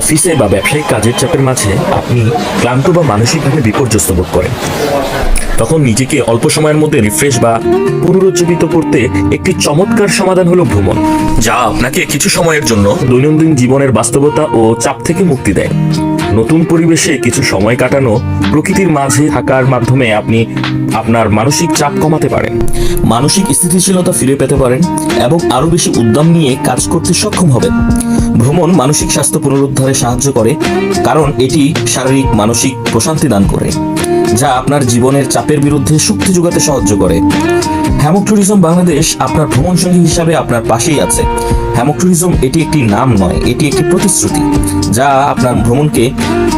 অফিসে বা ব্যবসায়িক কাজের চাপের মাঝে আপনি ক্লান্ত বা মানসিকভাবে বিপর্যস্ত বোধ করেন। তখন নিজেকে অল্প সময়ের মধ্যে রিফ্রেশ বা পুনরুজ্জীবিত করতে একটি চমৎকার সমাধান হলো ভ্রমণ, যা আপনাকে কিছু সময়ের জন্য দৈনন্দিন জীবনের বাস্তবতা ও চাপ থেকে মুক্তি দেয়। নতুন পরিবেশে কিছু সময় কাটানো প্রকৃতির মাঝে থাকার মাধ্যমে আপনি আপনার মানসিক চাপ কমাতে পারেন, মানসিক স্থিতিশীলতা ফিরে পেতে পারেন, এবং আরও বেশি উদ্যম নিয়ে কাজ করতে সক্ষম হবেন। ভ্রমণ মানসিক স্বাস্থ্য পুনরুদ্ধারে সাহায্য করে, কারণ এটি শারীরিক, মানসিক প্রশান্তি দান করে। যা আপনার জীবনের চাপের বিরুদ্ধে শক্তি যোগাতে সাহায্য করে। হ্যামক ট্যুরিজম বাংলাদেশ আপনার ভ্রমণ সঙ্গী হিসাবে আপনার পাশেই আছে। হ্যামক ট্যুরিজম এটি একটি নাম নয়, এটি একটি প্রতিশ্রুতি, যা আপনার ভ্রমণকে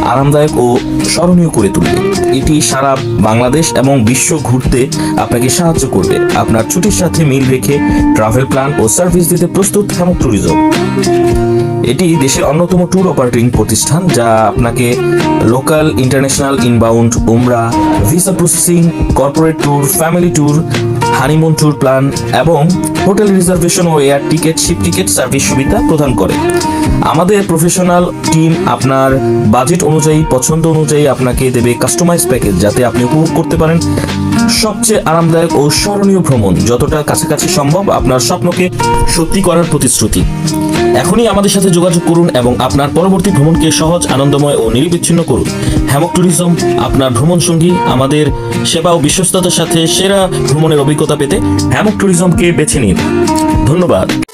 আরামদায়ক ও স্মরণীয় করে তুলবে। এটি সারা বাংলাদেশ এবং বিশ্ব ঘুরতে আপনাকে সাহায্য করবে। আপনার ছুটির সাথে মিল রেখে ট্রাভেল প্ল্যান ও সার্ভিস দিতে প্রস্তুত হ্যামক ট্যুরিজম এটি দেশের অন্যতম ট্যুর অপারেটিং প্রতিষ্ঠান, যা আপনাকে লোকাল ইন্টারন্যাশনাল ইনবাউন্ড উমরা visa processing corporate tour family tour honeymoon tour plan এবং হোটেল রিজার্ভেশন ও air ticket ship ticket service সুবিধা প্রদান করে। আমাদের প্রফেশনাল টিম আপনার বাজেট অনুযায়ী, পছন্দ অনুযায়ী আপনাকে দেবে কাস্টমাইজ প্যাকেজ যাতে আপনি উপভোগ করতে পারেন সবচেয়ে আরামদায়ক ও স্মরণীয় ভ্রমণ, যতটা কাছাকাছি সম্ভব আপনার স্বপ্নকে সত্যি করার প্রতিশ্রুতি। এখনই আমাদের সাথে যোগাযোগ করুন এবং আপনার পরবর্তী ভ্রমণকে সহজ, আনন্দময় ও নিরবিচ্ছিন্ন করুন। হ্যামক ট্যুরিজম, আপনার ভ্রমণ সঙ্গী আমাদের সেবা ও বিশ্বস্ততার সাথে সেরা ভ্রমণের অভিজ্ঞতা পেতে হ্যামক ট্যুরিজমকে বেছে নিন। ধন্যবাদ।